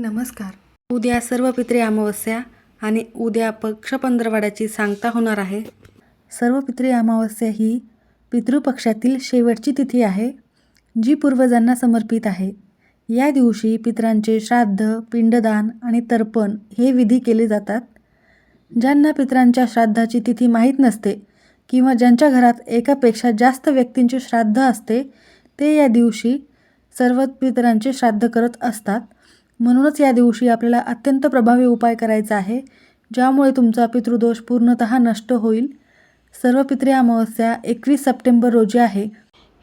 नमस्कार. उद्या सर्व पित्रे अमावस्या आणि उद्या पक्ष पंधरवाड्याची सांगता होणार आहे. सर्व पित्रे अमावस्या ही पितृपक्षातील शेवटची तिथी आहे जी पूर्वजांना समर्पित आहे. या दिवशी पितरांचे श्राद्ध पिंडदान आणि तर्पण हे विधी केले जातात. ज्यांना पितरांच्या श्राद्धाची तिथी माहीत नसते किंवा ज्यांच्या घरात एकापेक्षा जास्त व्यक्तींचे श्राद्ध असते ते या दिवशी सर्व पितरांचे श्राद्ध करत असतात. म्हणूनच या दिवशी आपल्याला अत्यंत प्रभावी उपाय करायचा आहे ज्यामुळे तुमचा पितृदोष पूर्णतः नष्ट होईल. सर्व पितृ अमावस्या एकवीस सप्टेंबर रोजी आहे.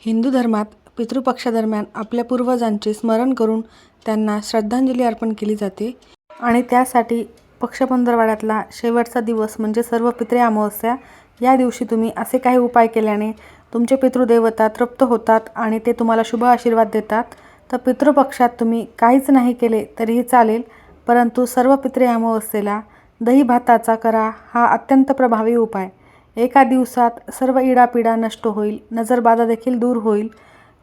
हिंदू धर्मात पितृपक्षादरम्यान आपल्या पूर्वजांचे स्मरण करून त्यांना श्रद्धांजली अर्पण केली जाते आणि त्यासाठी पक्षपंधरवाड्यातला शेवटचा दिवस म्हणजे सर्व पितृ अमावस्या या दिवशी तुम्ही असे काही उपाय केल्याने तुमचे पितृदेवता तृप्त होतात आणि ते तुम्हाला शुभ आशीर्वाद देतात. तर पितृपक्षात तुम्ही काहीच नाही केले तरीही चालेल परंतु सर्व पित्रे अमावस्येला दही भाताचा करा हा अत्यंत प्रभावी उपाय. एका दिवसात सर्व इडापिडा नष्ट होईल नजरबाधा देखील दूर होईल.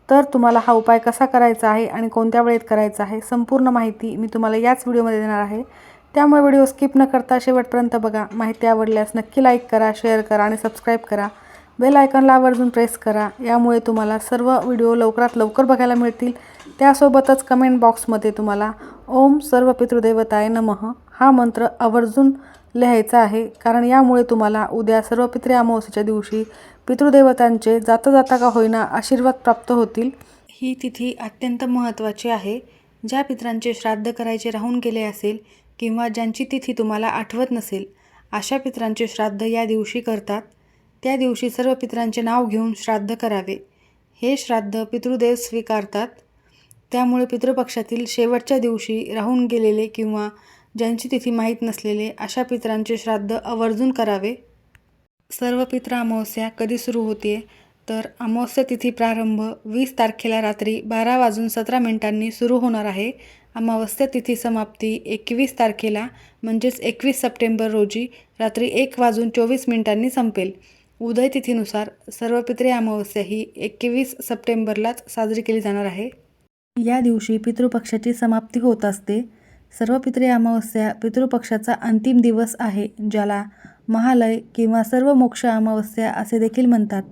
तर तुम्हाला हा उपाय कसा करायचा आहे आणि कोणत्या वेळेत करायचा आहे संपूर्ण माहिती मी तुम्हाला याच व्हिडिओमध्ये देणार आहे. त्यामुळे व्हिडिओ स्किप न करता शेवटपर्यंत बघा. माहिती आवडल्यास नक्की लाईक करा शेअर करा आणि सबस्क्राईब करा. बेल आयकॉनला आवर्जून प्रेस करा. यामुळे तुम्हाला सर्व व्हिडिओ लवकरात लवकर बघायला मिळतील. त्यासोबतच कमेंट बॉक्समध्ये तुम्हाला ओम सर्व पितृदेवताय नमः हा मंत्र आवर्जून लिहायचा आहे. कारण यामुळे तुम्हाला उद्या सर्व पित्रे अमावस्येच्या दिवशी पितृदेवतांचे जाता जाता का होईना आशीर्वाद प्राप्त होतील. ही तिथी अत्यंत महत्त्वाची आहे. ज्या पित्रांचे श्राद्ध करायचे राहून गेले असेल किंवा ज्यांची तिथी तुम्हाला आठवत नसेल अशा पितरांचे श्राद्ध या दिवशी करतात. त्या दिवशी सर्व पितरांचे नाव घेऊन श्राद्ध करावे. हे श्राद्ध पितृदेव स्वीकारतात. त्यामुळे पितृपक्षातील शेवटच्या दिवशी राहून गेलेले किंवा ज्यांची तिथी माहीत नसलेले अशा पितरांचे श्राद्ध आवर्जून करावे. सर्व पित्र अमावस्या कधी सुरू होते? तर अमावस्या तिथी प्रारंभ वीस तारखेला रात्री बारा वाजून सतरा मिनिटांनी सुरू होणार आहे. अमावस्या तिथी समाप्ती एकवीस तारखेला म्हणजेच एकवीस सप्टेंबर रोजी रात्री एक वाजून चोवीस मिनिटांनी संपेल. उदय तिथीनुसार सर्व पितृ अमावस्या ही एकवीस सप्टेंबरलाच साजरी केली जाणार आहे. या दिवशी पितृपक्षाची समाप्ती होत असते. सर्व पितृ अमावस्या पितृपक्षाचा अंतिम दिवस आहे ज्याला महालय किंवा सर्व मोक्ष अमावस्या असे देखील म्हणतात.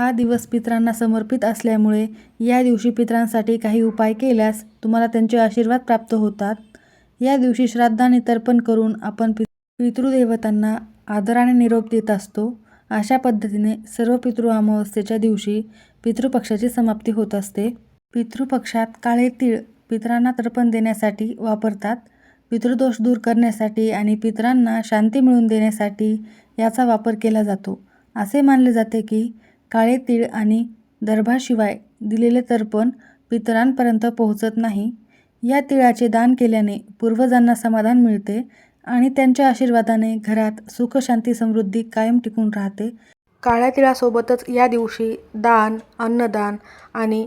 हा दिवस पितरांना समर्पित असल्यामुळे या दिवशी पितरांसाठी काही उपाय केल्यास तुम्हाला त्यांचे आशीर्वाद प्राप्त होतात. या दिवशी श्राद्धाने तर्पण करून आपण पि पितृदेवतांना आदराने निरोप देत असतो. अशा पद्धतीने सर्व पितृ अमावस्येच्या दिवशी पितृपक्षाची समाप्ती होत असते. पितृपक्षात काळे तीळ पितरांना तर्पण देण्यासाठी वापरतात. पितृदोष दूर करण्यासाठी आणि पितरांना शांती मिळवून देण्यासाठी याचा वापर केला जातो. असे मानले जाते की काळे तीळ आणि दर्भाशिवाय दिलेले तर्पण पितरांपर्यंत पोहोचत नाही. या तिळाचे दान केल्याने पूर्वजांना समाधान मिळते आणि त्यांच्या आशीर्वादाने घरात सुखशांती समृद्धी कायम टिकून राहते. काळ्या तिळासोबतच या दिवशी दान अन्नदान आणि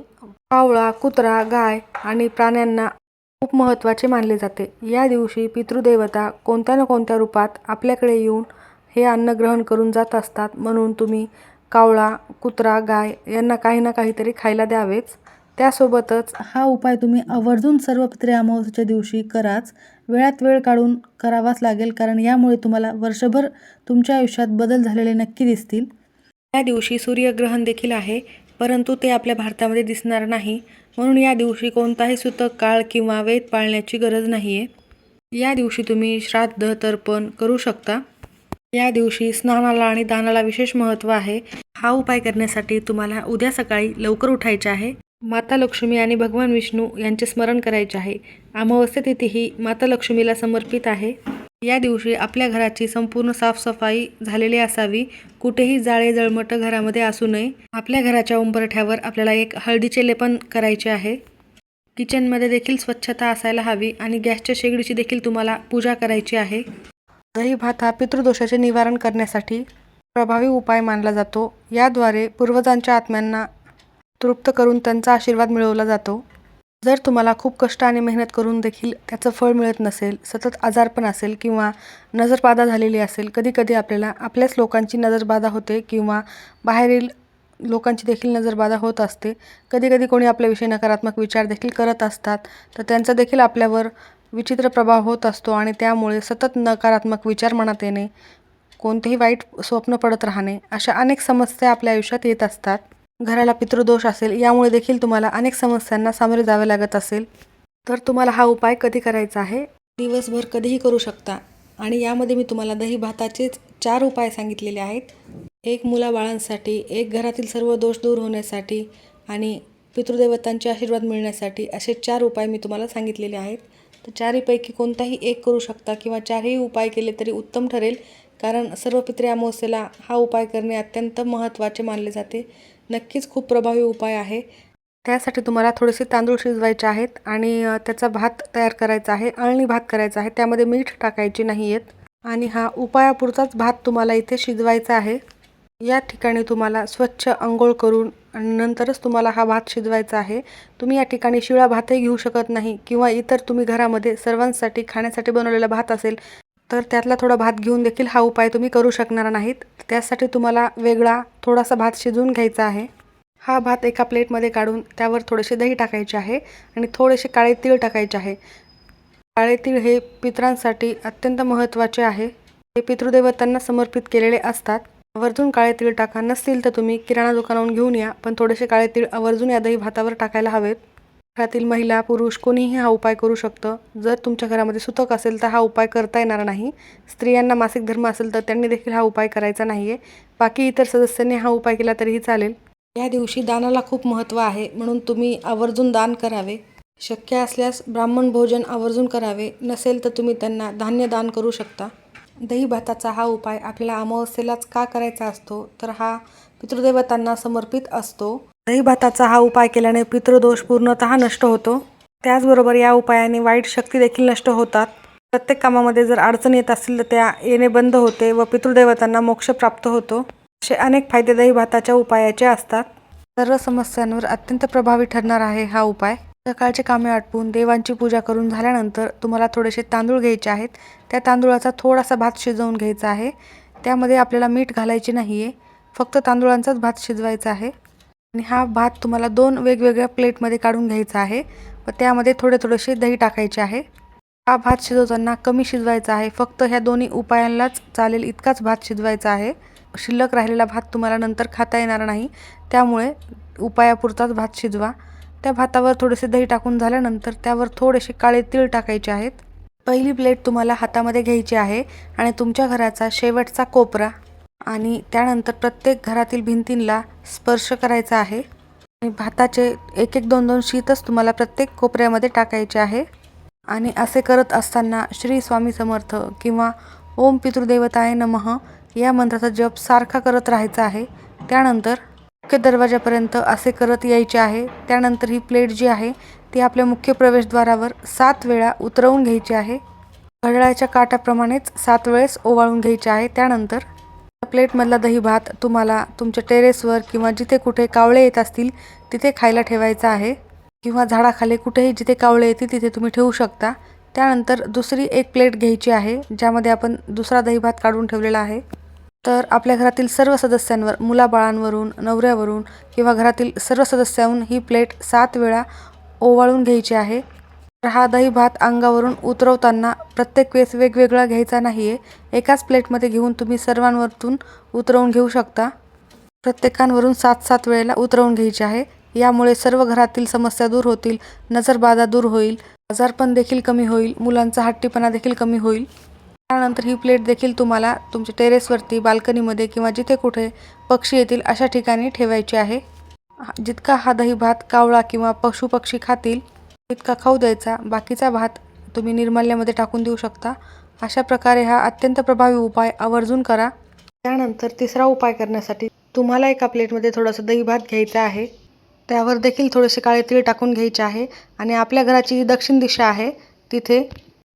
कावळा कुत्रा गाय आणि प्राण्यांना खूप महत्त्वाचे मानले जाते. या दिवशी पितृदेवता कोणत्या ना कोणत्या रूपात आपल्याकडे येऊन हे अन्न ग्रहण करून जात असतात म्हणून तुम्ही कावळा कुत्रा गाय यांना काही ना काहीतरी खायला द्यावेच. त्यासोबतच हा उपाय तुम्ही आवर्जून सर्व पित्रे अमावस्येच्या दिवशी कराच. वेळात वेळ काढून करावाच लागेल कारण यामुळे तुम्हाला वर्षभर तुमच्या आयुष्यात बदल झालेले नक्की दिसतील. या दिवशी सूर्यग्रहण देखील आहे परंतु ते आपल्या भारतामध्ये दिसणार नाही. म्हणून या दिवशी कोणताही सुतक काळ किंवा वेद पाळण्याची गरज नाही आहे या दिवशी तुम्ही श्राद्ध तर्पण करू शकता. या दिवशी स्नानाला आणि दानाला विशेष महत्त्व आहे. हा उपाय करण्यासाठी तुम्हाला उद्या सकाळी लवकर उठायचे आहे. माता लक्ष्मी आणि भगवान विष्णू यांचे स्मरण करायचे आहे. अमावस्या तिथी ही माता लक्ष्मीला समर्पित आहे. या दिवशी आपल्या घराची संपूर्ण साफसफाई झालेली असावी. कुठेही जाळे जळमट घरामध्ये असू नये. आपल्या घराच्या उंबरठ्यावर आपल्याला एक हळदीचे लेपन करायचे आहे. किचनमध्ये देखील स्वच्छता असायला हवी आणि गॅसच्या शेगडीची देखील तुम्हाला पूजा करायची आहे. दही भात हा पितृदोषाचे निवारण करण्यासाठी प्रभावी उपाय मानला जातो याद्वारे पूर्वजांच्या आत्म्यांना तृप्त करून त्यांचा आशीर्वाद मिळवला जातो. जर तुम्हाला खूप कष्ट आणि मेहनत करून देखील त्याचं फळ मिळत नसेल सतत आजारपण असेल किंवा नजरबाधा झालेली असेल कधीकधी आपल्याला आपल्याच लोकांची नजरबाधा होते किंवा बाहेरील लोकांची देखील नजरबाधा होत असते. कधीकधी कोणी आपल्याविषयी नकारात्मक विचार देखील करत असतात तर त्यांचा देखील आपल्यावर विचित्र प्रभाव होत असतो आणि त्यामुळे सतत नकारात्मक विचार मनात येणे कोणतेही वाईट स्वप्न पडत राहणे अशा अनेक समस्या आपल्या आयुष्यात येत असतात. घराला पितृदोष असेल यामुळे देखील तुम्हाला अनेक समस्यांना सामोरे जावे लागत असेल. तर तुम्हाला हा उपाय कधी करायचा आहे? दिवसभर कधीही करू शकता. आणि यामध्ये मी तुम्हाला दही भाताचेच चार उपाय सांगितलेले आहेत. एक मुलाबाळांसाठी एक घरातील सर्व दोष दूर होण्यासाठी आणि पितृदेवतांचे आशीर्वाद मिळण्यासाठी असे चार उपाय मी तुम्हाला सांगितलेले आहेत. तर चारहीपैकी कोणताही एक करू शकता किंवा चारही उपाय केले तरी उत्तम ठरेल कारण सर्व पित्रे अमावस्येला हा उपाय करणे अत्यंत महत्त्वाचे मानले जाते. नक्कीच खूप प्रभावी उपाय आहे. त्यासाठी तुम्हाला थोडेसे तांदूळ शिजवायचे आहेत आणि त्याचा भात तयार करायचा आहे अळणी भात करायचा आहे त्यामध्ये मीठ टाकायचे नाही आहेत आणि हा उपायापुरताच भात तुम्हाला इथे शिजवायचा आहे. या ठिकाणी तुम्हाला स्वच्छ आंघोळ करून आणि नंतरच तुम्हाला हा भात शिजवायचा आहे. तुम्ही या ठिकाणी शिळा भातही घेऊ शकत नाही किंवा इतर तुम्ही घरामध्ये सर्वांसाठी खाण्यासाठी बनवलेला भात असेल तर त्यातला थोडा भात घेऊन देखील हा उपाय तुम्ही करू शकणार नाहीत. त्यासाठी तुम्हाला वेगळा थोडासा भात शिजवून घ्यायचा आहे. हा भात एका प्लेटमध्ये काढून त्यावर थोडेसे दही टाकायचे आहे आणि थोडेसे काळे तीळ टाकायचे आहे. काळे तीळ हे पितरांसाठी अत्यंत महत्त्वाचे आहे. हे पितृदेवतांना समर्पित केलेले असतात. आवर्जून काळे तीळ टाका नसतील तर तुम्ही किराणा दुकानावरून घेऊन या पण थोडेसे काळे तीळ आवर्जून या दही भातावर टाकायला हवेत. घरातील महिला पुरुष कोणीही हा उपाय करू शकतं. जर तुमच्या घरामध्ये सुतक असेल तर हा उपाय करता येणार नाही. स्त्रियांना मासिक धर्म असेल तर त्यांनी देखील हा उपाय करायचा नाही आहे बाकी इतर सदस्यांनी हा उपाय केला तरीही चालेल. या दिवशी दानाला खूप महत्त्व आहे. म्हणून तुम्ही आवर्जून दान करावे. शक्य असल्यास ब्राह्मण भोजन आवर्जून करावे. नसेल तर तुम्ही त्यांना धान्य दान करू शकता. दही भाताचा हा उपाय आपल्याला अमावस्येलाच का करायचा असतो? तर हा पितृदेवतांना समर्पित असतो. दही भाताचा हा उपाय केल्याने पितृदोष पूर्णतः नष्ट होतो. त्याचबरोबर या उपायाने वाईट शक्ती देखील नष्ट होतात. प्रत्येक कामामध्ये जर अडचण येत असतील तर त्या येणे बंद होते व पितृदेवतांना मोक्ष प्राप्त होतो. असे अनेक फायदे दही भाताच्या उपायाचे असतात. सर्व समस्यांवर अत्यंत प्रभावी ठरणार आहे हा उपाय. सकाळचे कामे आटपून देवांची पूजा करून झाल्यानंतर तुम्हाला थोडेसे तांदूळ घ्यायचे आहेत. त्या तांदूळाचा थोडासा भात शिजवून घ्यायचा आहे. त्यामध्ये आपल्याला मीठ घालायचे नाही आहे फक्त तांदूळांचाच भात शिजवायचा आहे. आणि हा भात तुम्हाला दोन वेगवेगळ्या प्लेटमध्ये काढून घ्यायचा आहे. व त्यामध्ये थोडे थोडेसे दही टाकायचे आहे. हा भात शिजवताना कमी शिजवायचा आहे. फक्त ह्या दोन्ही उपायांनाच चालेल इतकाच भात शिजवायचा आहे. शिल्लक राहिलेला भात तुम्हाला नंतर खाता येणार नाही. त्यामुळे उपायापुरताच भात शिजवा. त्या भातावर थोडेसे दही टाकून झाल्यानंतर त्यावर थोडेसे काळे तीळ टाकायचे आहेत. पहिली प्लेट तुम्हाला हातामध्ये घ्यायची आहे आणि तुमच्या घराचा शेवटचा कोपरा आणि त्यानंतर प्रत्येक घरातील भिंतींना स्पर्श करायचा आहे. आणि भाताचे एक एक दोन दोन शीतच तुम्हाला प्रत्येक कोपऱ्यामध्ये टाकायचे आहे. आणि असे करत असताना श्री स्वामी समर्थ किंवा ओम पितृदेवताय नमः या मंत्राचा जप सारखा करत राहायचा आहे. त्यानंतर मुख्य दरवाजापर्यंत असे करत यायचे आहे. त्यानंतर ही प्लेट जी आहे ती आपल्या मुख्य प्रवेशद्वारावर सात वेळा उतरवून घ्यायची आहे. घड्याळाच्या काट्याप्रमाणेच सात वेळेस ओवाळून घ्यायचे आहे. त्यानंतर प्लेटमधला दही भात तुम्हाला तुमच्या टेरेसवर किंवा जिथे कुठे कावळे येत असतील तिथे खायला ठेवायचा आहे. किंवा झाडाखाली कुठेही जिथे कावळे येतील तिथे तुम्ही ठेवू शकता. त्यानंतर दुसरी एक प्लेट घ्यायची आहे ज्यामध्ये आपण दुसरा दही भात काढून ठेवलेला आहे. तर आपल्या घरातील सर्व सदस्यांवर मुलाबाळांवरून नवऱ्यावरून किंवा घरातील सर्व सदस्यांहून ही प्लेट सात वेळा ओवाळून घ्यायची आहे. तर हा दही भात अंगावरून उतरवताना प्रत्येक वेळेस वेगवेगळा घ्यायचा नाही आहे एकाच प्लेटमध्ये घेऊन तुम्ही सर्वांवरतून उतरवून घेऊ शकता. प्रत्येकांवरून सात सात वेळेला उतरवून घ्यायची आहे. यामुळे सर्व घरातील समस्या दूर होतील नजरबाधा दूर होईल आजारपण देखील कमी होईल मुलांचा हट्टीपणा देखील कमी होईल. त्यानंतर ही प्लेट देखील तुम्हाला तुमच्या टेरेसवरती बाल्कनीमध्ये किंवा जिथे कुठे पक्षी येतील अशा ठिकाणी ठेवायची आहे. हा- जितका हा दही भात कावळा किंवा पशुपक्षी खातील इतका खाऊ द्यायचा बाकीचा भात तुम्ही निर्मल्यामध्ये टाकून देऊ शकता. अशा प्रकारे हा अत्यंत प्रभावी उपाय आवर्जून करा. त्यानंतर तिसरा उपाय करण्यासाठी तुम्हाला एका प्लेटमध्ये थोडंसं दही भात घ्यायचा आहे. त्यावर देखील थोडेसे काळे तीळ टाकून घ्यायचे आहे आणि आपल्या घराची जी दक्षिण दिशा आहे तिथे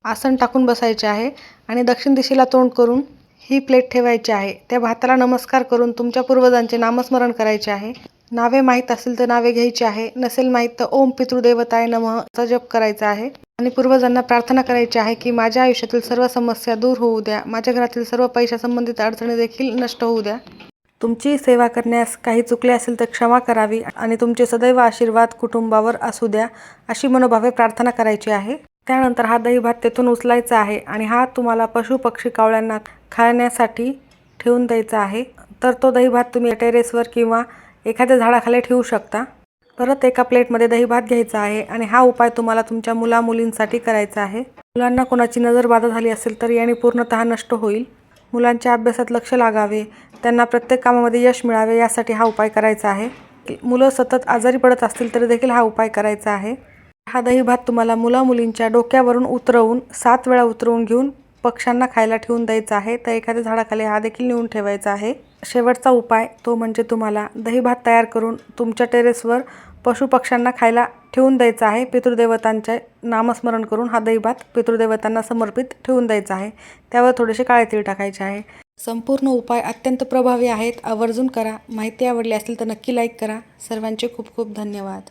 आसन टाकून बसायचे आहे आणि दक्षिण दिशेला तोंड करून ही प्लेट ठेवायची आहे. त्या भाताला नमस्कार करून तुमच्या पूर्वजांचे नामस्मरण करायचे आहे. नावे माहीत असेल तर नावे घ्यायची आहे. नसेल माहीत तर ओम पितृदेवताय नमः जप करायचा आहे. आणि पूर्वजांना प्रार्थना करायची आहे की माझ्या आयुष्यातील सर्व समस्या दूर होऊ द्या. माझ्या घरातील सर्व पैशा संबंधित अडचणी देखील नष्ट होऊ द्या. तुमची सेवा करण्यास काही चुकले असेल तर क्षमा करावी आणि तुमचे सदैव आशीर्वाद कुटुंबावर असू द्या अशी मनोभावे प्रार्थना करायची आहे. त्यानंतर हा दही भात तेथून उचलायचा आहे आणि हा तुम्हाला पशु पक्षी कावळ्यांना खाण्यासाठी ठेवून द्यायचा आहे. तर तो दही भात तुम्ही टेरेसवर किंवा एखाद्या झाडाखाली ठेवू शकता. परत एका प्लेटमध्ये दही भात घ्यायचा आहे आणि हा उपाय तुम्हाला तुमच्या मुला मुलींसाठी करायचा आहे. मुलांना कोणाची नजर बाधा झाली असेल तर याने पूर्णतः नष्ट होईल. मुलांच्या अभ्यासात लक्ष लागावे. त्यांना प्रत्येक कामामध्ये यश मिळावे यासाठी हा उपाय करायचा आहे. मुलं सतत आजारी पडत असतील तरी देखील हा उपाय करायचा आहे. हा दही भात तुम्हाला मुला मुलींच्या डोक्यावरून उतरवून सात वेळा उतरवून घेऊन पक्ष्यांना खायला ठेवून द्यायचा आहे. तर एखाद्या झाडाखाली हा देखील नेऊन ठेवायचा आहे. शेवटचा उपाय तो म्हणजे तुम्हाला दही भात तयार करून तुमच्या टेरेसवर पशुपक्ष्यांना खायला ठेवून द्यायचा आहे. पितृदेवतांचे नामस्मरण करून हा दहीभात पितृदेवतांना समर्पित ठेवून द्यायचा आहे. त्यावर थोडेसे काळे तीळ टाकायचे आहे. संपूर्ण उपाय अत्यंत प्रभावी आहेत. आवर्जून करा. माहिती आवडली असेल तर नक्की लाईक करा. सर्वांचे खूप खूप धन्यवाद.